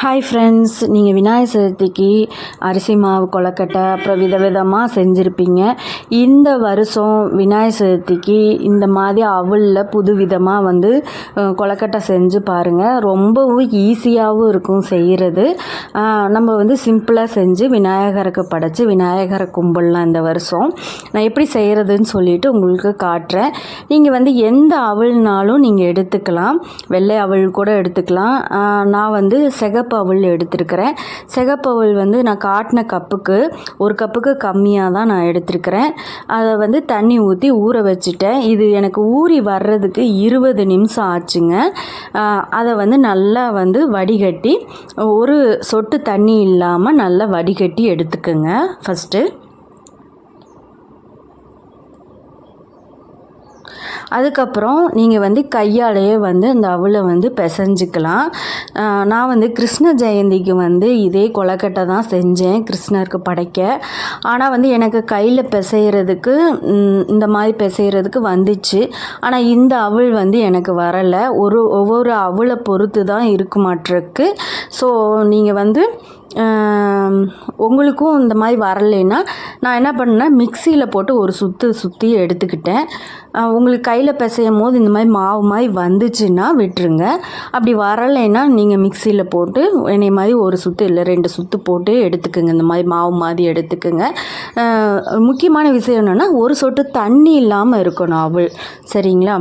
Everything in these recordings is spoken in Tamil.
ஹாய் ஃப்ரெண்ட்ஸ் நீங்கள் விநாயகர் சதுர்த்திக்கு அரிசி மாவு கொலக்கட்டை அப்புறம் விதவிதமாக செஞ்சுருப்பீங்க. இந்த வருஷம் விநாயகர் சதுர்த்திக்கு இந்த மாதிரி அவளில் புது விதமாக வந்து கொலக்கட்டை செஞ்சு பாருங்கள் ரொம்பவும் ஈஸியாகவும் இருக்கும் செய்கிறது நம்ம வந்து சிம்பிளாக செஞ்சு விநாயகருக்கு படைச்சி விநாயகரை கும்பிடலாம் இந்த வருஷம். நான் எப்படி செய்கிறதுன்னு சொல்லிட்டு உங்களுக்கு காட்டுறேன். நீங்கள் வந்து எந்த அவள்னாலும் நீங்கள் எடுத்துக்கலாம். வெள்ளை அவள் கூட எடுத்துக்கலாம். நான் வந்து செக அவல் எடுத்திருக்கிறேன். சிகப்பு வந்து நான் காட்டின கப்புக்கு ஒரு கப்புக்கு கம்மியாக தான் நான் எடுத்திருக்கிறேன். அதை வந்து தண்ணி ஊற்றி ஊற வச்சுட்டேன். இது எனக்கு ஊறி வர்றதுக்கு இருபது நிமிஷம் ஆச்சுங்க. அதை வந்து நல்லா வந்து வடிகட்டி ஒரு சொட்டு தண்ணி இல்லாமல் நல்லா வடிகட்டி எடுத்துக்கோங்க. ஃபஸ்ட்டு அதுக்கப்புறம் நீங்கள் வந்து கையாலேயே வந்து அந்த அவளை வந்து பிசைஞ்சிக்கலாம். நான் வந்து கிருஷ்ண ஜெயந்திக்கு வந்து இதே கொலக்கட்டை தான் செஞ்சேன் கிருஷ்ணருக்கு படைக்க. ஆனால் வந்து எனக்கு கையில் பிசைகிறதுக்கு இந்த மாதிரி பிசைகிறதுக்கு வந்துச்சு. ஆனால் இந்த அவள் வந்து எனக்கு வரலை. ஒரு ஒவ்வொரு அவளை பொறுத்து தான் இருக்குமாட்டிருக்கு ஸோ நீங்கள் வந்து உங்களுக்கும் இந்த மாதிரி வரலைன்னா நான் என்ன பண்ணேன் மிக்சியில் போட்டு ஒரு சுற்று சுற்றி எடுத்துக்கிட்டேன். உங்களுக்கு கையில் பிசையும் போது இந்த மாதிரி மாவு மாதிரி வந்துச்சுன்னா விட்டுருங்க. அப்படி வரலைன்னா நீங்கள் மிக்சியில் போட்டு என்னை மாதிரி ஒரு சுற்று இல்லை ரெண்டு சுற்று போட்டு எடுத்துக்கோங்க. இந்த மாதிரி மாவு மாதிரி எடுத்துக்கோங்க. முக்கியமான விஷயம் என்னென்னா ஒரு சொட்டு தண்ணி இல்லாமல் இருக்கணும் அவள். சரிங்களா?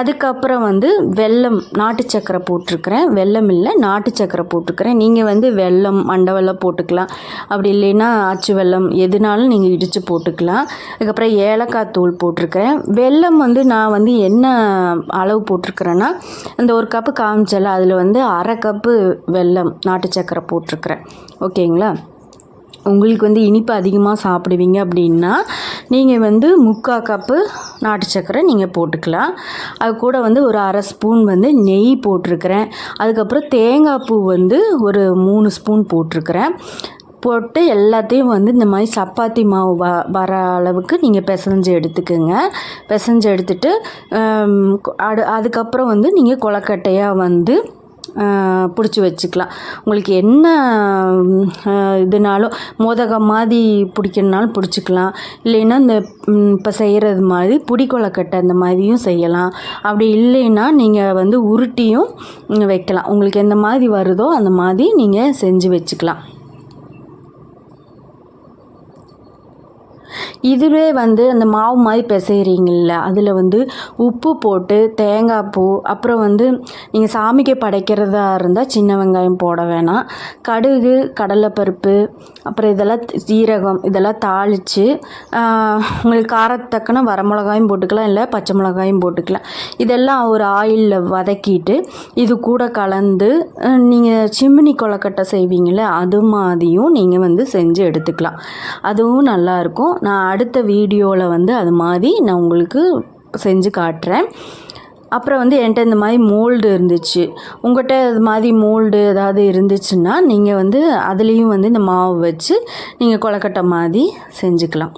அதுக்கப்புறம் வந்து வெல்லம் நாட்டு சக்கரை போட்டிருக்கிறேன். வெல்லம் இல்லை நாட்டு சக்கரை போட்டிருக்கிறேன். நீங்கள் வந்து வெல்லம் வெள்ளம் போட்டுக்கலாம். அப்படி இல்லைன்னா அச்சு வெல்லம் எதுனாலும் நீங்கள் இடித்து போட்டுக்கலாம். அதுக்கப்புறம் ஏலக்காய் தூள் போட்டிருக்கிறேன். வெல்லம் வந்து நான் வந்து என்ன அளவு போட்டிருக்கிறேன்னா அந்த ஒரு கப்பு காமிச்சல அதில் வந்து அரை கப்பு வெல்லம் நாட்டு சக்கரை போட்டிருக்கிறேன். ஓகேங்களா? உங்களுக்கு வந்து இனிப்பு அதிகமாக சாப்பிடுவீங்க அப்படின்னா நீங்கள் வந்து முக்கால் கப்பு நாட்டு சக்கரை நீங்கள் போட்டுக்கலாம். அது கூட வந்து ஒரு அரை ஸ்பூன் வந்து நெய் போட்டிருக்கிறேன். அதுக்கப்புறம் தேங்காய் பூ வந்து ஒரு மூணு ஸ்பூன் போட்டிருக்கிறேன். போட்டு எல்லாத்தையும் வந்து இந்த மாதிரி சப்பாத்தி மாவு வ வர அளவுக்கு நீங்கள் பிசைஞ்சு எடுத்துக்கோங்க. பிசைஞ்சு எடுத்துட்டு அடு அதுக்கப்புறம் வந்து நீங்கள் கொலக்கட்டையாக வந்து பிடிச்சி வச்சுக்கலாம். உங்களுக்கு என்ன இதுனாலும் மோதகம் மாதிரி பிடிக்கணுனாலும் பிடிச்சிக்கலாம். இல்லைன்னா இந்த இப்போ செய்கிறது மாதிரி புடி கொலக்கட்டை அந்த மாதிரியும் செய்யலாம். அப்படி இல்லைன்னா நீங்கள் வந்து உருட்டியும் வைக்கலாம். உங்களுக்கு எந்த மாதிரி வருதோ அந்த மாதிரி நீங்கள் செஞ்சு வச்சுக்கலாம். இதுவே வந்து அந்த மாவு மாதிரி பிசைகிறீங்கள்ல அதில் வந்து உப்பு போட்டு தேங்காய் பூ அப்புறம் வந்து நீங்கள் சாமிக்கு படைக்கிறதா இருந்தால் சின்ன வெங்காயம் போட வேணாம். கடுகு கடலைப்பருப்பு அப்புறம் இதெல்லாம் சீரகம் இதெல்லாம் தாளித்து உங்களுக்கு காரத்தக்கன வரமிளகாயும் போட்டுக்கலாம் இல்லை பச்சை மிளகாயும் போட்டுக்கலாம். இதெல்லாம் ஒரு ஆயிலில் வதக்கிட்டு இது கூட கலந்து நீங்கள் சிம்னி கொலக்கட்டை செய்வீங்களே அது மாதிரியும் நீங்கள் வந்து செஞ்சு எடுத்துக்கலாம். அதுவும் நல்லாயிருக்கும் நான் அடுத்த வீடியோவில் வந்து அது மாதிரி நான் உங்களுக்கு செஞ்சு காட்டுறேன். அப்புறம் வந்து என்கிட்ட இந்த மாதிரி மோல்டு இருந்துச்சு. உங்கள்கிட்ட இது மாதிரி மோல்டு ஏதாவது இருந்துச்சுன்னா நீங்கள் வந்து அதுலேயும் வந்து இந்த மாவு வச்சு நீங்கள் கொலக்கட்டை மாதிரி செஞ்சுக்கலாம்.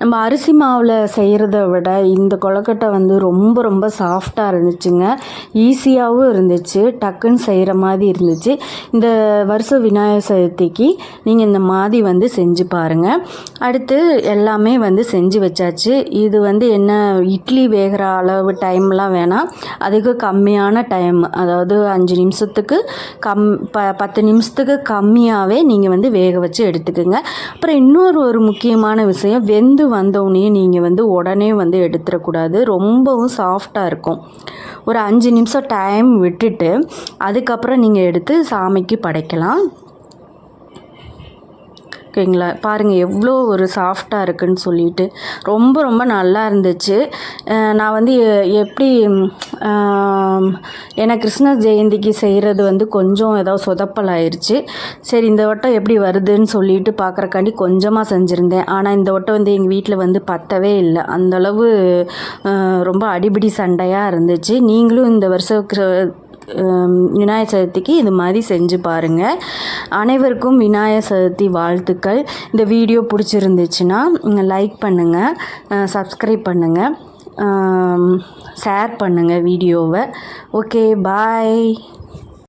நம்ம அரிசி மாவில் செய்கிறத விட இந்த கொழுக்கட்டை வந்து ரொம்ப ரொம்ப சாஃப்டாக இருந்துச்சுங்க. ஈஸியாகவும் இருந்துச்சு. டக்குன்னு செய்கிற மாதிரி இருந்துச்சு. இந்த வருஷம் விநாயகர் சதுர்த்திக்கு நீங்கள் இந்த மாதிரி வந்து செஞ்சு பாருங்கள் அடுத்து எல்லாமே வந்து செஞ்சு வச்சாச்சு. இது வந்து என்ன இட்லி வேகிற அளவு டைம்லாம் வேணாம் அதுக்கு கம்மியான டைம் அதாவது அஞ்சு நிமிஷத்துக்கு கம் ப பத்து நிமிஷத்துக்கு கம்மியாகவே நீங்கள் வந்து வேக வச்சு எடுத்துக்கோங்க. அப்புறம் இன்னொரு ஒரு முக்கியமான விஷயம் வெந்து வந்தோடனே நீங்கள் வந்து உடனே வந்து எடுத்துடக்கூடாது. ரொம்பவும் சாஃப்டாக இருக்கும். ஒரு அஞ்சு நிமிஷம் டைம் விட்டுட்டு அதுக்கப்புறம் நீங்கள் எடுத்து சாமிக்கு படைக்கலாம். ஓகேங்களா பாருங்கள் எவ்வளோ ஒரு சாஃப்டாக இருக்குன்னு சொல்லிட்டு. ரொம்ப ரொம்ப நல்லா இருந்துச்சு. நான் வந்து எ- எப்படி ஏன்னா கிருஷ்ண ஜெயந்திக்கு செய்கிறது வந்து கொஞ்சம் ஏதோ சொதப்பல் ஆயிடுச்சு சரி இந்த வட்டம் எப்படி வருதுன்னு சொல்லிட்டு பார்க்குறக்காண்டி கொஞ்சமாக செஞ்சுருந்தேன். ஆனால் இந்த வட்டம் வந்து எங்கள் வீட்டில் வந்து பத்தவே இல்லை. அந்தளவு ரொம்ப அடிபிடி சண்டையாக இருந்துச்சு. நீங்களும் இந்த வருஷம் விநாயகர் சதுர்த்திக்கு இது மாதிரி செஞ்சு பாருங்கள் அனைவருக்கும் விநாயகர் சதுர்த்தி வாழ்த்துக்கள். இந்த வீடியோ பிடிச்சிருந்துச்சுன்னா லைக் பண்ணுங்கள் சப்ஸ்கிரைப் பண்ணுங்கள் ஷேர் பண்ணுங்கள் வீடியோவை. Okay bye